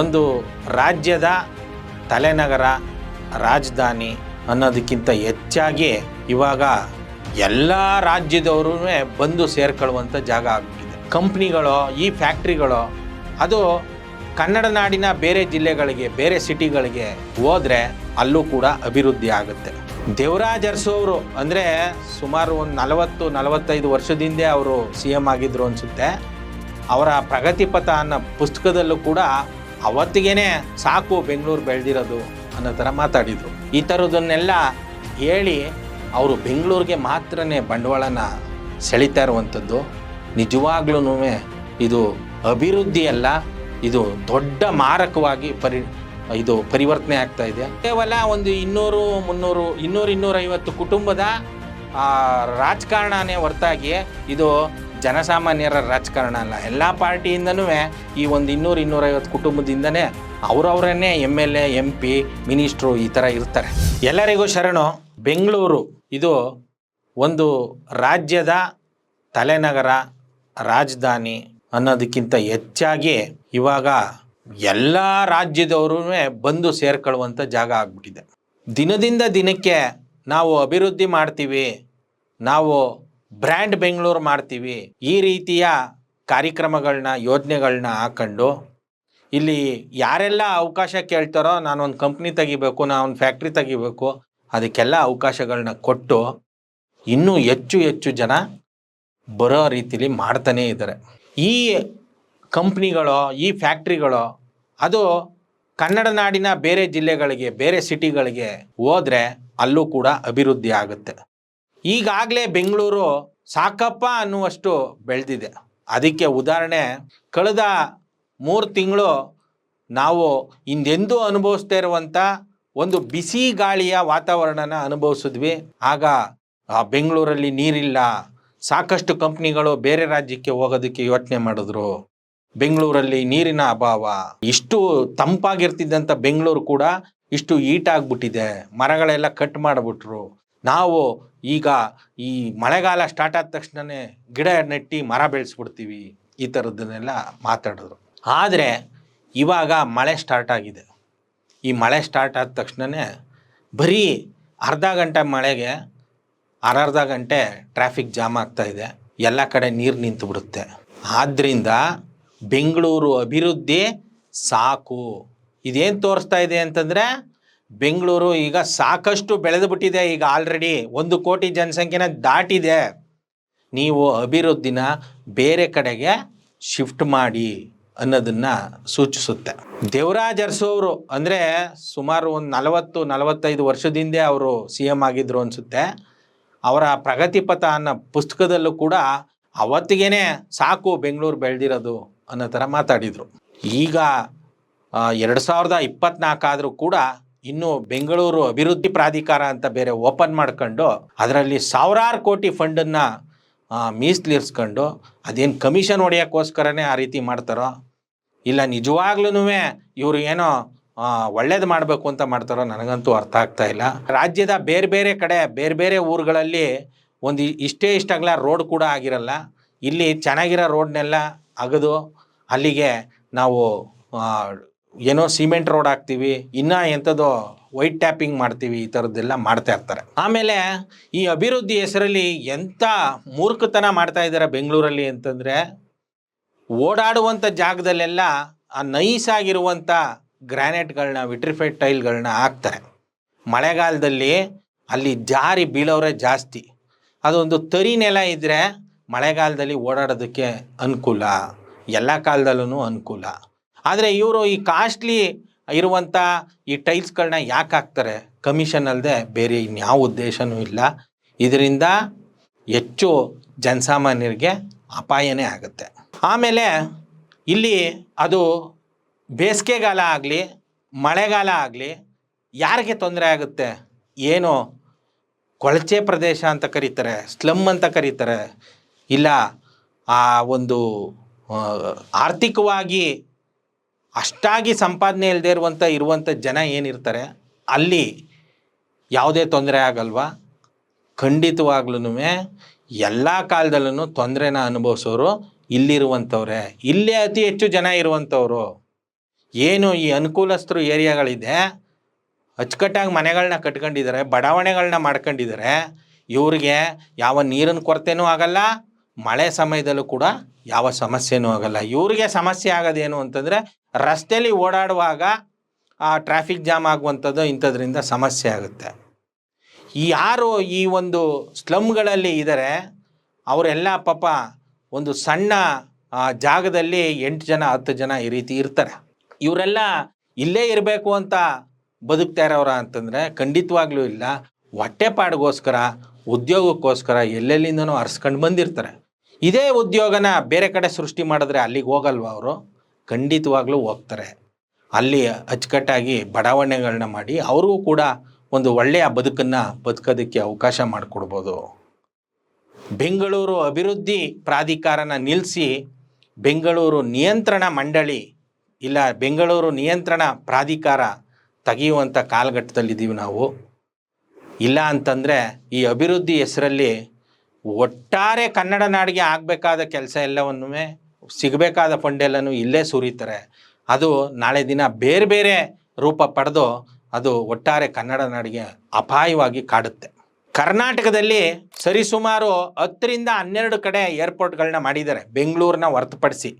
ಒಂದು ರಾಜ್ಯದ ತಲೆನಗರ ರಾಜಧಾನಿ ಅನ್ನೋದಕ್ಕಿಂತ ಹೆಚ್ಚಾಗಿ ಇವಾಗ ಎಲ್ಲ ರಾಜ್ಯದವರು ಬಂದು ಸೇರ್ಕೊಳ್ಳುವಂಥ ಜಾಗ ಆಗಿದೆ. ಕಂಪ್ನಿಗಳು, ಈ ಫ್ಯಾಕ್ಟ್ರಿಗಳು, ಅದು ಕನ್ನಡ ನಾಡಿನ ಬೇರೆ ಜಿಲ್ಲೆಗಳಿಗೆ, ಬೇರೆ ಸಿಟಿಗಳಿಗೆ ಹೋದರೆ ಅಲ್ಲೂ ಕೂಡ ಅಭಿವೃದ್ಧಿ ಆಗುತ್ತೆ. ದೇವರಾಜ್ ಅರಸೋರು ಅಂದರೆ ಸುಮಾರು ಒಂದು ನಲವತ್ತು, ನಲವತ್ತೈದು ವರ್ಷದಿಂದ ಅವರು ಸಿ ಎಂ ಆಗಿದ್ರು ಅನಿಸುತ್ತೆ. ಅವರ ಪ್ರಗತಿ ಪಥ ಅನ್ನೋ ಪುಸ್ತಕದಲ್ಲೂ ಕೂಡ ಅವತ್ತಿಗೇನೆ ಸಾಕು ಬೆಂಗಳೂರು ಬೆಳೆದಿರೋದು ಅನ್ನೋ ಥರ ಮಾತಾಡಿದರು. ಈ ಥರದನ್ನೆಲ್ಲ ಹೇಳಿ ಅವರು ಬೆಂಗಳೂರಿಗೆ ಮಾತ್ರನೇ ಬಂಡವಾಳನ ಸೆಳೀತಾ ಇರುವಂಥದ್ದು ನಿಜವಾಗ್ಲೂ ಇದು ಅಭಿವೃದ್ಧಿ ಅಲ್ಲ, ಇದು ದೊಡ್ಡ ಮಾರಕವಾಗಿ ಪರಿ, ಇದು ಪರಿವರ್ತನೆ ಆಗ್ತಾ ಇದೆ. ಕೇವಲ ಒಂದು ಇನ್ನೂರು, ಮುನ್ನೂರು, ಇನ್ನೂರು ಇನ್ನೂರೈವತ್ತು ಕುಟುಂಬದ ರಾಜಕಾರಣನೇ ಹೊರತಾಗಿ ಇದು ಜನಸಾಮಾನ್ಯರ ರಾಜಕಾರಣ ಅಲ್ಲ. ಎಲ್ಲ ಪಾರ್ಟಿಯಿಂದನೂ ಈ ಒಂದು ಇನ್ನೂರು ಇನ್ನೂರೈವತ್ತು ಕುಟುಂಬದಿಂದನೇ ಅವರವರನ್ನೇ M L A M P ministers ಈ ಥರ ಇರ್ತಾರೆ. ಎಲ್ಲರಿಗೂ ಶರಣು, ಬೆಂಗಳೂರು ಇದು ಒಂದು ರಾಜ್ಯದ ತಲೆನಗರ ರಾಜಧಾನಿ ಅನ್ನೋದಕ್ಕಿಂತ ಹೆಚ್ಚಾಗಿ ಇವಾಗ ಎಲ್ಲ ರಾಜ್ಯದವರೂ ಬಂದು ಸೇರ್ಕೊಳ್ಳುವಂಥ ಜಾಗ ಆಗ್ಬಿಟ್ಟಿದೆ. ದಿನದಿಂದ ದಿನಕ್ಕೆ ನಾವು ಅಭಿವೃದ್ಧಿ ಮಾಡ್ತೀವಿ, ನಾವು ಬ್ರ್ಯಾಂಡ್ ಬೆಂಗಳೂರು ಮಾಡ್ತೀವಿ. ಈ ರೀತಿಯ ಕಾರ್ಯಕ್ರಮಗಳನ್ನ ಯೋಜನೆಗಳನ್ನ ಹಾಕೊಂಡು ಇಲ್ಲಿ ಯಾರೆಲ್ಲ ಅವಕಾಶ ಕೇಳ್ತಾರೋ ನಾನೊಂದು ಕಂಪ್ನಿ ತೆಗಿಬೇಕು ನಾನೊಂದು ಫ್ಯಾಕ್ಟ್ರಿ ತೆಗಿಬೇಕು, ಅದಕ್ಕೆಲ್ಲ ಅವಕಾಶಗಳನ್ನ ಕೊಟ್ಟು ಇನ್ನೂ ಹೆಚ್ಚು ಹೆಚ್ಚು ಜನ ಬರೋ ರೀತಿಲಿ ಮಾಡ್ತಾನೇ ಇದ್ದಾರೆ ಈ ಕಂಪ್ನಿಗಳು ಈ ಫ್ಯಾಕ್ಟ್ರಿಗಳು ಅದು ಕನ್ನಡ ನಾಡಿನ ಬೇರೆ ಜಿಲ್ಲೆಗಳಿಗೆ, ಬೇರೆ ಸಿಟಿಗಳಿಗೆ ಹೋದರೆ ಅಲ್ಲೂ ಕೂಡ ಅಭಿವೃದ್ಧಿ ಆಗುತ್ತೆ. ಈಗಾಗಲೇ ಬೆಂಗಳೂರು ಸಾಕಪ್ಪ ಅನ್ನುವಷ್ಟು ಬೆಳೆದಿದೆ. ಅದಕ್ಕೆ ಉದಾಹರಣೆ, ಕಳೆದ ಮೂರು ತಿಂಗಳು ನಾವು ಹಿಂದೆಂದೂ ಅನುಭವಿಸ್ತಾ ಇರುವಂಥ ಒಂದು ಬಿಸಿ ಗಾಳಿಯ ವಾತಾವರಣನ ಅನುಭವಿಸಿದ್ವಿ. ಆಗ ಬೆಂಗಳೂರಲ್ಲಿ ನೀರಿಲ್ಲ. ಸಾಕಷ್ಟು ಕಂಪ್ನಿಗಳು ಬೇರೆ ರಾಜ್ಯಕ್ಕೆ ಹೋಗೋದಕ್ಕೆ ಯೋಚನೆ ಮಾಡಿದ್ರು. ಬೆಂಗಳೂರಲ್ಲಿ ನೀರಿನ ಅಭಾವ. ಇಷ್ಟು ತಂಪಾಗಿರ್ತಿದ್ದಂಥ ಬೆಂಗಳೂರು ಕೂಡ ಇಷ್ಟು ಈಟ್ ಆಗ್ಬಿಟ್ಟಿದೆ. ಮರಗಳೆಲ್ಲ ಕಟ್ ಮಾಡಿಬಿಟ್ರು. ನಾವು ಈಗ ಈ ಮಳೆಗಾಲ ಸ್ಟಾರ್ಟ್ ಆದ ತಕ್ಷಣನೇ ಗಿಡ ನೆಟ್ಟಿ ಮರ ಬೆಳೆಸ್ಬಿಡ್ತೀವಿ ಈ ಥರದ್ದನ್ನೆಲ್ಲ ಮಾತಾಡಿದ್ರು. ಆದರೆ ಇವಾಗ ಮಳೆ ಸ್ಟಾರ್ಟ್ ಆಗಿದೆ. ಈ ಮಳೆ ಸ್ಟಾರ್ಟ್ ಆದ ತಕ್ಷಣವೇ ಬರೀ ಅರ್ಧ ಗಂಟೆ ಮಳೆಗೆ ಅರ್ಧ ಗಂಟೆ ಟ್ರಾಫಿಕ್ ಜಾಮ್ ಆಗ್ತಾ ಇದೆ. ಎಲ್ಲ ಕಡೆ ನೀರು ನಿಂತು ಬಿಡುತ್ತೆ. ಆದ್ದರಿಂದ ಬೆಂಗಳೂರು ಅಭಿವೃದ್ಧಿ ಸಾಕು. ಇದೇನು ತೋರಿಸ್ತಾ ಇದೆ ಅಂತಂದರೆ ಬೆಂಗಳೂರು ಈಗ ಸಾಕಷ್ಟು ಬೆಳೆದು ಬಿಟ್ಟಿದೆ. ಈಗ ಆಲ್ರೆಡಿ ಒಂದು ಕೋಟಿ ಜನಸಂಖ್ಯೆನ ದಾಟಿದೆ. ನೀವು ಅಭಿವೃದ್ಧಿನ ಬೇರೆ ಕಡೆಗೆ ಶಿಫ್ಟ್ ಮಾಡಿ ಅನ್ನೋದನ್ನು ಸೂಚಿಸುತ್ತೆ. ದೇವರಾಜ್ ಅರಸೋರು ಅಂದರೆ ಸುಮಾರು ಒಂದು ನಲವತ್ತು, ನಲವತ್ತೈದು ವರ್ಷದಿಂದ ಅವರು ಸಿ ಎಂ ಆಗಿದ್ರು ಅನಿಸುತ್ತೆ. ಅವರ ಪ್ರಗತಿ ಪಥ ಅನ್ನೋ ಪುಸ್ತಕದಲ್ಲೂ ಕೂಡ ಅವತ್ತಿಗೇ ಸಾಕು ಬೆಂಗಳೂರು ಬೆಳೆದಿರೋದು ಅನ್ನೋ ಥರ ಮಾತಾಡಿದರು. ಈಗ ಎರಡು ಸಾವಿರದ ಇಪ್ಪತ್ನಾಲ್ಕು ಆದರೂ ಕೂಡ ಇನ್ನು ಬೆಂಗಳೂರು ಅಭಿವೃದ್ಧಿ ಪ್ರಾಧಿಕಾರ ಅಂತ ಬೇರೆ ಓಪನ್ ಮಾಡ್ಕೊಂಡು ಅದರಲ್ಲಿ ಸಾವಿರಾರು ಕೋಟಿ ಫಂಡನ್ನು ಮೀಸಲಿರಿಸ್ಕೊಂಡು ಅದೇನು ಕಮಿಷನ್ ಹೊಡೆಯೋಕ್ಕೋಸ್ಕರನೇ ಆ ರೀತಿ ಮಾಡ್ತಾರೋ? ಇಲ್ಲ ನಿಜವಾಗ್ಲೂ ಇವರು ಏನೋ ಒಳ್ಳೇದು ಮಾಡಬೇಕು ಅಂತ ಮಾಡ್ತಾರೋ ನನಗಂತೂ ಅರ್ಥ ಆಗ್ತಾ ಇಲ್ಲ. ರಾಜ್ಯದ ಬೇರೆ ಬೇರೆ ಕಡೆ, ಬೇರೆ ಬೇರೆ ಊರುಗಳಲ್ಲಿ ಒಂದು ಇಷ್ಟೇ ಇಷ್ಟಾಗಲ ರೋಡ್ ಕೂಡ ಆಗಿರಲ್ಲ. ಇಲ್ಲಿ ಚೆನ್ನಾಗಿರೋ ರೋಡ್ನೆಲ್ಲ ಅಗದು ಅಲ್ಲಿಗೆ ನಾವು ಏನೋ ಸಿಮೆಂಟ್ ರೋಡ್ ಹಾಕ್ತೀವಿ, ಇನ್ನ ಎಂಥದೋ ವೈಟ್ ಟ್ಯಾಪಿಂಗ್ ಮಾಡ್ತೀವಿ, ಈ ಥರದ್ದೆಲ್ಲ ಮಾಡ್ತಾ ಇರ್ತಾರೆ. ಆಮೇಲೆ ಈ ಅಭಿವೃದ್ಧಿ ಹೆಸರಲ್ಲಿ ಎಂಥ ಮೂರ್ಖತನ ಮಾಡ್ತಾ ಇದ್ದಾರೆ ಬೆಂಗಳೂರಲ್ಲಿ ಅಂತಂದರೆ ಓಡಾಡುವಂಥ ಜಾಗದಲ್ಲೆಲ್ಲ ಆ ನೈಸ್ ಆಗಿರುವಂಥ ಗ್ರಾನೈಟ್ಗಳನ್ನ ವಿಟ್ರಿಫೈಡ್ ಟೈಲ್ಗಳನ್ನ ಹಾಕ್ತಾರೆ. ಮಳೆಗಾಲದಲ್ಲಿ ಅಲ್ಲಿ ಜಾರಿ ಬೀಳೋರೇ ಜಾಸ್ತಿ. ಅದೊಂದು ತರಿ ನೆಲ ಇದ್ದರೆ ಮಳೆಗಾಲದಲ್ಲಿ ಓಡಾಡೋದಕ್ಕೆ ಅನುಕೂಲ, ಎಲ್ಲ ಕಾಲದಲ್ಲೂ ಅನುಕೂಲ. ಆದರೆ ಇವರು ಈ ಕಾಸ್ಟ್ಲಿ ಇರುವಂಥ ಈ ಟೈಲ್ಸ್ಗಳನ್ನ ಯಾಕೆ ಹಾಕ್ತಾರೆ? ಕಮಿಷನ್ ಅಲ್ಲದೆ ಬೇರೆ ಇನ್ಯಾವ ಉದ್ದೇಶನೂ ಇಲ್ಲ. ಇದರಿಂದ ಹೆಚ್ಚು ಜನಸಾಮಾನ್ಯರಿಗೆ ಅಪಾಯನೇ ಆಗುತ್ತೆ. ಆಮೇಲೆ ಇಲ್ಲಿ ಅದು ಬೇಸಿಗೆಗಾಲ ಆಗಲಿ, ಮಳೆಗಾಲ ಆಗಲಿ ಯಾರಿಗೆ ತೊಂದರೆ ಆಗುತ್ತೆ? ಏನು ಕೊಳಚೆ ಪ್ರದೇಶ ಅಂತ ಕರೀತಾರೆ ಸ್ಲಮ್ ಅಂತ ಕರೀತಾರೆ, ಇಲ್ಲ ಆ ಒಂದು ಆರ್ಥಿಕವಾಗಿ ಅಷ್ಟಾಗಿ ಸಂಪಾದನೆ ಇಲ್ಲದೆ ಇರುವಂಥ ಇರುವಂಥ ಜನ ಏನಿರ್ತಾರೆ, ಅಲ್ಲಿ ಯಾವುದೇ ತೊಂದರೆ ಆಗಲ್ವಾ? ಖಂಡಿತವಾಗ್ಲೂ ಎಲ್ಲ ಕಾಲದಲ್ಲೂ ತೊಂದರೆನ ಅನುಭವಿಸೋರು ಇಲ್ಲಿರುವಂಥವ್ರೆ. ಇಲ್ಲೇ ಅತಿ ಹೆಚ್ಚು ಜನ ಇರುವಂಥವ್ರು. ಏನು ಈ ಅನುಕೂಲಸ್ಥರು ಏರಿಯಾಗಳಿದೆ, ಅಚ್ಚುಕಟ್ಟಾಗಿ ಮನೆಗಳನ್ನ ಕಟ್ಕೊಂಡಿದ್ದಾರೆ ಬಡಾವಣೆಗಳನ್ನ ಮಾಡ್ಕೊಂಡಿದ್ದಾರೆ, ಇವರಿಗೆ ಯಾವ ನೀರಿನ ಕೊರತೆನೂ ಆಗಲ್ಲ, ಮಳೆ ಸಮಯದಲ್ಲೂ ಕೂಡ ಯಾವ ಸಮಸ್ಯೆನೂ ಆಗಲ್ಲ. ಇವ್ರಿಗೆ ಸಮಸ್ಯೆ ಆಗೋದೇನು ಅಂತಂದರೆ ರಸ್ತೆಯಲ್ಲಿ ಓಡಾಡುವಾಗ ಆ ಟ್ರಾಫಿಕ್ ಜಾಮ್ ಆಗುವಂಥದ್ದು ಇಂಥದ್ರಿಂದ ಸಮಸ್ಯೆ ಆಗುತ್ತೆ. ಯಾರು ಈ ಒಂದು ಸ್ಲಮ್ಗಳಲ್ಲಿ ಇದ್ದಾರೆ ಅವರೆಲ್ಲ ಪಾಪ ಒಂದು ಸಣ್ಣ ಜಾಗದಲ್ಲಿ ಎಂಟು ಜನ, ಹತ್ತು ಜನ ಈ ರೀತಿ ಇರ್ತಾರೆ. ಇವರೆಲ್ಲ ಇಲ್ಲೇ ಇರಬೇಕು ಅಂತ ಬದುಕ್ತಾ ಇರೋರ ಅಂತಂದರೆ ಖಂಡಿತವಾಗ್ಲೂ ಇಲ್ಲ. ಹೊಟ್ಟೆಪಾಡಿಗೋಸ್ಕರ, ಉದ್ಯೋಗಕ್ಕೋಸ್ಕರ ಎಲ್ಲೆಲ್ಲಿಂದನೂ ಅರ್ಸ್ಕೊಂಡು ಬಂದಿರ್ತಾರೆ. ಇದೇ ಉದ್ಯೋಗನ ಬೇರೆ ಕಡೆ ಸೃಷ್ಟಿ ಮಾಡಿದ್ರೆ ಅಲ್ಲಿಗೆ ಹೋಗಲ್ವ ಅವರು? ಖಂಡಿತವಾಗ್ಲೂ ಹೋಗ್ತಾರೆ. ಅಲ್ಲಿ ಅಚ್ಚುಕಟ್ಟಾಗಿ ಬಡಾವಣೆಗಳನ್ನ ಮಾಡಿ ಅವ್ರಿಗೂ ಕೂಡ ಒಂದು ಒಳ್ಳೆಯ ಬದುಕನ್ನು ಬದುಕೋದಕ್ಕೆ ಅವಕಾಶ ಮಾಡಿಕೊಡ್ಬೋದು. ಬೆಂಗಳೂರು ಅಭಿವೃದ್ಧಿ ಪ್ರಾಧಿಕಾರನ ನಿಲ್ಲಿಸಿ ಬೆಂಗಳೂರು ನಿಯಂತ್ರಣ ಮಂಡಳಿ ಇಲ್ಲ ಬೆಂಗಳೂರು ನಿಯಂತ್ರಣ ಪ್ರಾಧಿಕಾರ ತೆಗೆಯುವಂಥ ಕಾಲಘಟ್ಟದಲ್ಲಿದ್ದೀವಿ ನಾವು. ಇಲ್ಲ ಅಂತಂದರೆ ಈ ಅಭಿವೃದ್ಧಿ ಹೆಸರಲ್ಲಿ ಒಟ್ಟಾರೆ ಕನ್ನಡ ನಾಡಿಗೆ ಆಗಬೇಕಾದ ಕೆಲಸ ಎಲ್ಲವನ್ನೂ ಸಿಗಬೇಕಾದ ಫಂಡೆಲ್ಲನೂ ಇಲ್ಲೇ ಸುರಿತಾರೆ. ಅದು ನಾಳೆ ದಿನ ಬೇರೆ ಬೇರೆ ರೂಪ ಪಡೆದು ಅದು ಒಟ್ಟಾರೆ ಕನ್ನಡ ನಾಡಿಗೆ ಅಪಾಯವಾಗಿ ಕಾಡುತ್ತೆ. ಕರ್ನಾಟಕದಲ್ಲಿ ಸರಿಸುಮಾರು ಹತ್ತರಿಂದ ಹನ್ನೆರಡು ಕಡೆ ಏರ್ಪೋರ್ಟ್ಗಳನ್ನ ಮಾಡಿದ್ದಾರೆ. ಬೆಂಗಳೂರನ್ನ ಹೊರತುಪಡಿಸಿ.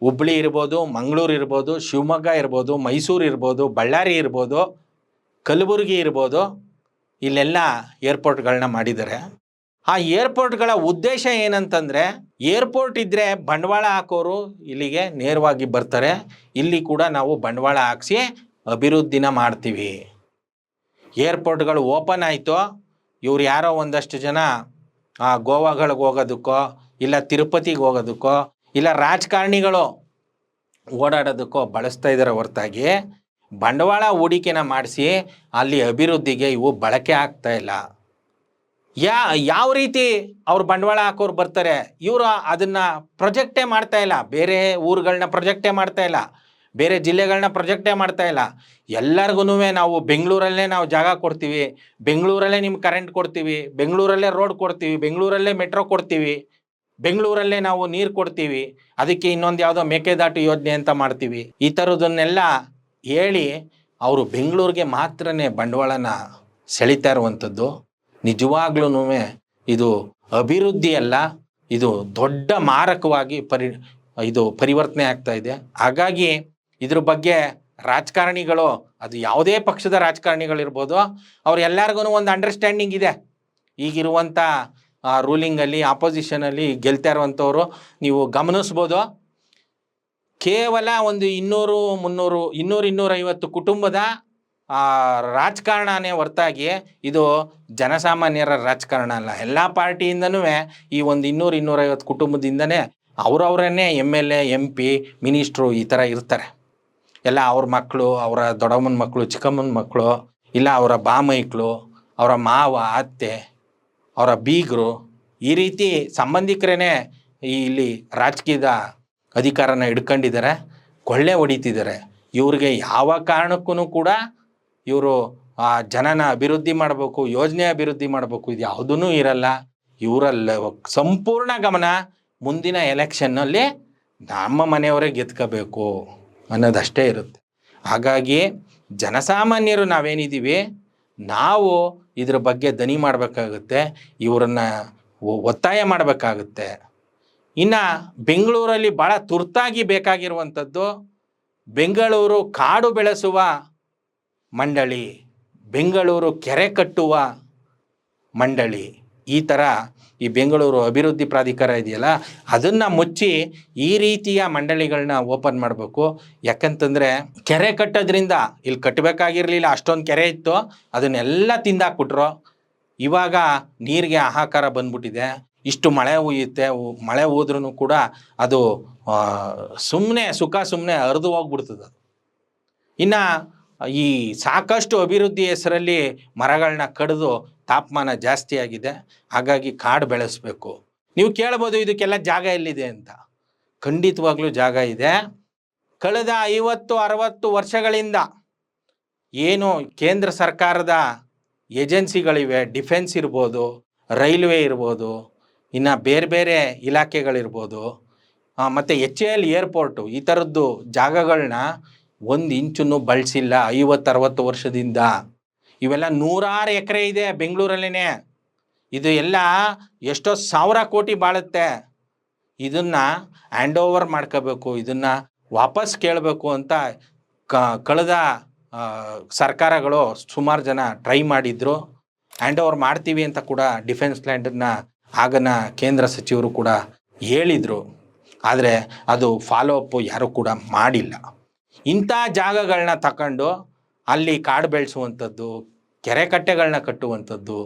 ಹುಬ್ಳಿ ಇರ್ಬೋದು, ಮಂಗಳೂರು ಇರ್ಬೋದು, ಶಿವಮೊಗ್ಗ ಇರ್ಬೋದು, ಮೈಸೂರು ಇರ್ಬೋದು, ಬಳ್ಳಾರಿ ಇರ್ಬೋದು, ಕಲಬುರಗಿ ಇರ್ಬೋದು, ಇಲ್ಲೆಲ್ಲ ಏರ್ಪೋರ್ಟ್ಗಳನ್ನ ಮಾಡಿದ್ದಾರೆ. ಆ ಏರ್ಪೋರ್ಟ್ಗಳ ಉದ್ದೇಶ ಏನಂತಂದರೆ, ಏರ್ಪೋರ್ಟ್ ಇದ್ದರೆ ಬಂಡವಾಳ ಹಾಕೋರು ಇಲ್ಲಿಗೆ ನೇರವಾಗಿ ಬರ್ತಾರೆ. ಇಲ್ಲಿ ಕೂಡ ನಾವು ಬಂಡವಾಳ ಹಾಕ್ಸಿ ಅಭಿವೃದ್ಧಿನ ಮಾಡ್ತೀವಿ. ಏರ್ಪೋರ್ಟ್ಗಳು ಓಪನ್ ಆಯಿತು, ಇವ್ರು ಯಾರೋ ಒಂದಷ್ಟು ಜನ, ಆ ಗೋವಾಗಳಿಗೆ ಹೋಗೋದಕ್ಕೋ, ಇಲ್ಲ ತಿರುಪತಿಗೆ ಹೋಗೋದಕ್ಕೋ, ಇಲ್ಲ ರಾಜಕಾರಣಿಗಳು ಓಡಾಡೋದಕ್ಕೋ ಬಳಸ್ತಾ ಇದ್ದಾರೆ ಹೊರತಾಗಿ, ಬಂಡವಾಳ ಹೂಡಿಕೆನ ಮಾಡಿಸಿ ಅಲ್ಲಿ ಅಭಿವೃದ್ಧಿಗೆ ಇವು ಬಳಕೆ ಆಗ್ತಾ ಇಲ್ಲ. ಯಾ, ಯಾವ ರೀತಿ ಅವ್ರು ಬಂಡವಾಳ ಹಾಕೋರು ಬರ್ತಾರೆ, ಇವರು ಅದನ್ನು ಪ್ರೊಜೆಕ್ಟೇ ಮಾಡ್ತಾ ಇಲ್ಲ. ಬೇರೆ ಊರುಗಳನ್ನ ಪ್ರೊಜೆಕ್ಟೇ ಮಾಡ್ತಾ ಇಲ್ಲ. ಬೇರೆ ಜಿಲ್ಲೆಗಳನ್ನ ಪ್ರೊಜೆಕ್ಟೇ ಮಾಡ್ತಾ ಇಲ್ಲ. ಎಲ್ಲರಿಗೂ ನಾವು ಬೆಂಗಳೂರಲ್ಲೇ ನಾವು ಜಾಗ ಕೊಡ್ತೀವಿ. ಬೆಂಗಳೂರಲ್ಲೇ ನಿಮ್ಗೆ ಕರೆಂಟ್ ಕೊಡ್ತೀವಿ. ಬೆಂಗಳೂರಲ್ಲೇ ರೋಡ್ ಕೊಡ್ತೀವಿ. ಬೆಂಗಳೂರಲ್ಲೇ ಮೆಟ್ರೋ ಕೊಡ್ತೀವಿ. ಬೆಂಗಳೂರಲ್ಲೇ ನಾವು ನೀರು ಕೊಡ್ತೀವಿ. ಅದಕ್ಕೆ ಇನ್ನೊಂದು ಯಾವುದೋ ಮೇಕೆದಾಟು ಯೋಜನೆ ಅಂತ ಮಾಡ್ತೀವಿ. ಈ ಥರದನ್ನೆಲ್ಲ ಹೇಳಿ ಅವರು ಬೆಂಗಳೂರಿಗೆ ಮಾತ್ರನೇ ಬಂಡವಾಳನ ಸೆಳೀತಾ ಇರುವಂಥದ್ದು. ನಿಜವಾಗ್ಲೂ ಇದು ಅಭಿವೃದ್ಧಿ ಅಲ್ಲ ಇದು ದೊಡ್ಡ ಮಾರಕವಾಗಿ ಪರಿ, ಇದು ಪರಿವರ್ತನೆ ಆಗ್ತಾ ಇದೆ. ಹಾಗಾಗಿ ಇದ್ರ ಬಗ್ಗೆ ರಾಜಕಾರಣಿಗಳು, ಅದು ಯಾವುದೇ ಪಕ್ಷದ ರಾಜಕಾರಣಿಗಳಿರ್ಬೋದು, ಅವ್ರು ಎಲ್ಲರಿಗೂ ಒಂದು ಅಂಡರ್ಸ್ಟ್ಯಾಂಡಿಂಗ್ ಇದೆ. ಈಗಿರುವಂಥ ರೂಲಿಂಗಲ್ಲಿ ಆಪೋಸಿಷನಲ್ಲಿ ಗೆಲ್ತಾ ಇರುವಂಥವ್ರು, ನೀವು ಗಮನಿಸ್ಬೋದು. ಕೇವಲ ಒಂದು ಇನ್ನೂರು, ಮುನ್ನೂರು, ಇನ್ನೂರು ಇನ್ನೂರೈವತ್ತು ಕುಟುಂಬದ ರಾಜಕಾರಣನೇ ಹೊರತಾಗಿ ಇದು ಜನಸಾಮಾನ್ಯರ ರಾಜಕಾರಣ ಅಲ್ಲ. ಎಲ್ಲ ಪಾರ್ಟಿಯಿಂದನೂ ಈ ಒಂದು ಇನ್ನೂರು ಇನ್ನೂರೈವತ್ತು ಕುಟುಂಬದಿಂದನೇ ಅವರವರನ್ನೇ M L A M P ministers ಈ ಥರ ಇರ್ತಾರೆ. ಎಲ್ಲ ಅವ್ರ ಮಕ್ಕಳು ಅವರ ದೊಡ್ಡಮ್ಮನ ಮಕ್ಕಳು ಚಿಕ್ಕಮ್ಮನ ಮಕ್ಕಳು ಇಲ್ಲ ಅವರ ಬಾಮೈಕ್ಳು, ಅವರ ಮಾವ, ಅತ್ತೆ, ಅವರ ಬೀಗರು ಈ ರೀತಿ ಸಂಬಂಧಿಕರೇ ಇಲ್ಲಿ ರಾಜಕೀಯದ ಅಧಿಕಾರನ ಹಿಡ್ಕೊಂಡಿದ್ದಾರೆ. ಕೊಳ್ಳೆ ಹೊಡಿತಿದ್ದಾರೆ. ಇವ್ರಿಗೆ ಯಾವ ಕಾರಣಕ್ಕೂ ಕೂಡ ಇವರು, ಆ, ಜನನ ಅಭಿವೃದ್ಧಿ ಮಾಡಬೇಕು, ಯೋಜನೆ ಅಭಿವೃದ್ಧಿ ಮಾಡಬೇಕು, ಇದು ಯಾವುದೂ ಇರಲ್ಲ. ಇವರಲ್ಲ, ಸಂಪೂರ್ಣ ಗಮನ ಮುಂದಿನ ಎಲೆಕ್ಷನ್ನಲ್ಲಿ ನಮ್ಮ ಮನೆಯವರೇ ಗೆದ್ಕೋಬೇಕು ಅನ್ನೋದಷ್ಟೇ ಇರುತ್ತೆ. ಹಾಗಾಗಿ ಜನಸಾಮಾನ್ಯರು ನಾವೇನಿದ್ದೀವಿ, ನಾವು ಇದ್ರ ಬಗ್ಗೆ ದನಿ ಮಾಡಬೇಕಾಗುತ್ತೆ, ಇವರನ್ನ ಒತ್ತಾಯ ಮಾಡಬೇಕಾಗುತ್ತೆ. ಇನ್ನು ಬೆಂಗಳೂರಲ್ಲಿ ಭಾಳ ತುರ್ತಾಗಿ ಬೇಕಾಗಿರುವಂಥದ್ದು, ಬೆಂಗಳೂರು ಕಾಡು ಬೆಳೆಸುವ ಮಂಡಳಿ, ಬೆಂಗಳೂರು ಕೆರೆ ಕಟ್ಟುವ ಮಂಡಳಿ, ಈ ಥರ ಈ ಬೆಂಗಳೂರು ಅಭಿವೃದ್ಧಿ ಪ್ರಾಧಿಕಾರ ಇದೆಯಲ್ಲ, ಅದನ್ನು ಮುಚ್ಚಿ ಈ ರೀತಿಯ ಮಂಡಳಿಗಳನ್ನ ಓಪನ್ ಮಾಡಬೇಕು. ಯಾಕಂತಂದರೆ ಕೆರೆ ಕಟ್ಟೋದ್ರಿಂದ ಇಲ್ಲಿ ಕಟ್ಟಬೇಕಾಗಿರಲಿಲ್ಲ ಅಷ್ಟೊಂದು ಕೆರೆ ಇತ್ತು, ಅದನ್ನೆಲ್ಲ ತಿಂದಾಕ್ಬಿಟ್ರು. ಇವಾಗ ನೀರಿಗೆ ಆಹಾಕಾರ ಬಂದ್ಬಿಟ್ಟಿದೆ. ಇಷ್ಟು ಮಳೆ ಹುಯ್ಯುತ್ತೆ ಮಳೆ ಹೋದ್ರೂ ಕೂಡ ಅದು ಸುಮ್ಮನೆ ಸುಖ ಸುಮ್ಮನೆ ಹರಿದು ಹೋಗ್ಬಿಡ್ತದೆ ಇನ್ನು ಈ ಸಾಕಷ್ಟು ಅಭಿವೃದ್ಧಿ ಹೆಸರಲ್ಲಿ ಮರಗಳನ್ನ ಕಡಿದು ತಾಪಮಾನ ಜಾಸ್ತಿ ಆಗಿದೆ. ಹಾಗಾಗಿ ಕಾಡು ಬೆಳೆಸಬೇಕು. ನೀವು ಕೇಳ್ಬೋದು ಇದಕ್ಕೆಲ್ಲ ಜಾಗ ಎಲ್ಲಿದೆ ಅಂತ. ಖಂಡಿತವಾಗ್ಲೂ ಜಾಗ ಇದೆ. ಕಳೆದ ಐವತ್ತು, ಅರವತ್ತು ವರ್ಷಗಳಿಂದ ಏನು ಕೇಂದ್ರ ಸರ್ಕಾರದ ಏಜೆನ್ಸಿಗಳಿವೆ, ಡಿಫೆನ್ಸ್ ಇರ್ಬೋದು, ರೈಲ್ವೆ ಇರ್ಬೋದು, ಇನ್ನು ಬೇರೆ ಬೇರೆ ಇಲಾಖೆಗಳಿರ್ಬೋದು ಮತ್ತು ಎಚ್ ಎ ಎಲ್ ಏರ್ಪೋರ್ಟು ಈ ಥರದ್ದು ಜಾಗಗಳನ್ನ ಒಂದು ಇಂಚನ್ನು ಬಳಸಿಲ್ಲ ಐವತ್ತರವತ್ತು ವರ್ಷದಿಂದ. ಇವೆಲ್ಲ ನೂರಾರು ಎಕರೆ ಇದೆ ಬೆಂಗಳೂರಲ್ಲೇ ಇದು ಎಲ್ಲ ಎಷ್ಟೋ ಸಾವಿರ ಕೋಟಿ ಬಾಳುತ್ತೆ. ಇದನ್ನು ಹ್ಯಾಂಡ್ ಓವರ್ ಮಾಡ್ಕೋಬೇಕು, ಇದನ್ನು ವಾಪಸ್ ಕೇಳಬೇಕು ಅಂತ ಕಳೆದ ಸರ್ಕಾರಗಳು ಸುಮಾರು ಜನ ಟ್ರೈ ಮಾಡಿದ್ರು. ಹ್ಯಾಂಡ್ ಓವರ್ ಮಾಡ್ತೀವಿ ಅಂತ ಕೂಡ ಡಿಫೆನ್ಸ್ ಲ್ಯಾಂಡನ್ನ ಆಗನ ಕೇಂದ್ರ ಸಚಿವರು ಕೂಡ ಹೇಳಿದರು. ಆದರೆ ಅದು ಫಾಲೋ ಅಪ್ ಯಾರೂ ಕೂಡ ಮಾಡಿಲ್ಲ. ಇಂಥ ಜಾಗಗಳನ್ನ ತಕೊಂಡು ಅಲ್ಲಿ ಕಾಡು ಬೆಳೆಸುವಂಥದ್ದು, ಕೆರೆ ಕಟ್ಟೆಗಳನ್ನ ಕಟ್ಟುವಂಥದ್ದು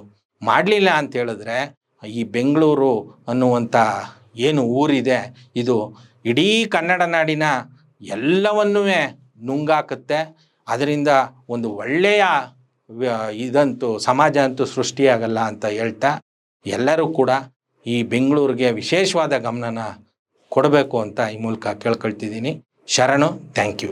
ಮಾಡಲಿಲ್ಲ ಅಂತ ಹೇಳಿದ್ರೆ ಈ ಬೆಂಗಳೂರು ಅನ್ನುವಂಥ ಏನು ಊರಿದೆ, ಇದು ಇಡೀ ಕನ್ನಡ ನಾಡಿನ ಎಲ್ಲವನ್ನೂ ನುಂಗಾಕುತ್ತೆ. ಅದರಿಂದ ಒಂದು ಒಳ್ಳೆಯ ಇದಂತೂ, ಸಮಾಜ ಅಂತೂ ಸೃಷ್ಟಿಯಾಗಲ್ಲ ಅಂತ ಹೇಳ್ತಾ ಎಲ್ಲರೂ ಕೂಡ ಈ ಬೆಂಗಳೂರಿಗೆ ವಿಶೇಷವಾದ ಗಮನನ ಕೊಡಬೇಕು ಅಂತ ಈ ಮೂಲಕ ಕೇಳ್ಕೊಳ್ತಿದ್ದೀನಿ. ಶರಣು ಥ್ಯಾಂಕ್ ಯು